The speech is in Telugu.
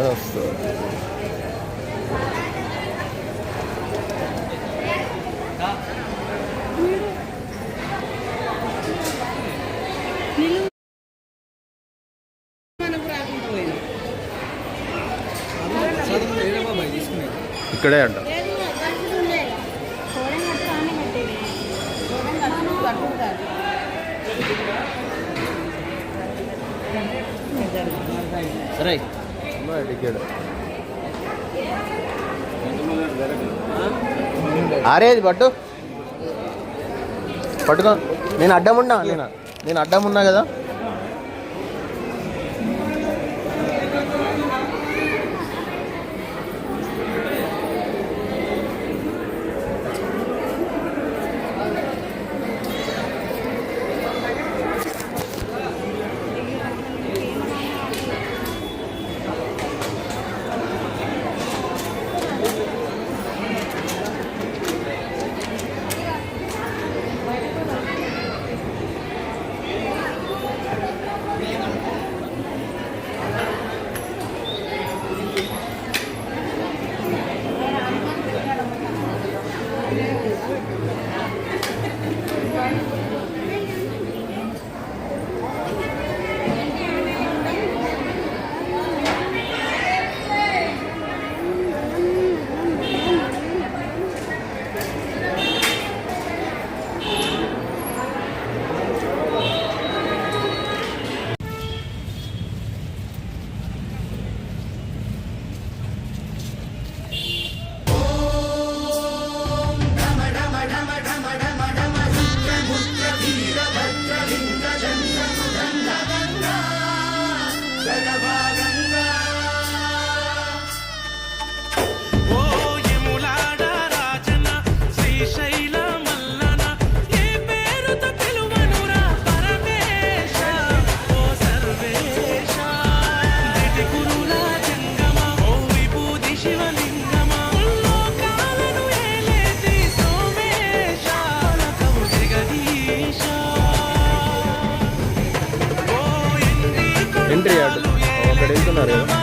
ఇక్కడ వస్తుంది ఇక్కడే అంట. సరే. టికెట్ ఆరేది పట్టు. పట్టుకో. నేను అడ్డం ఉన్నా నేను నేను అడ్డం ఉన్నా కదా. ఎంట్రీ అటు అక్కడ వెళ్తున్నారు కదా.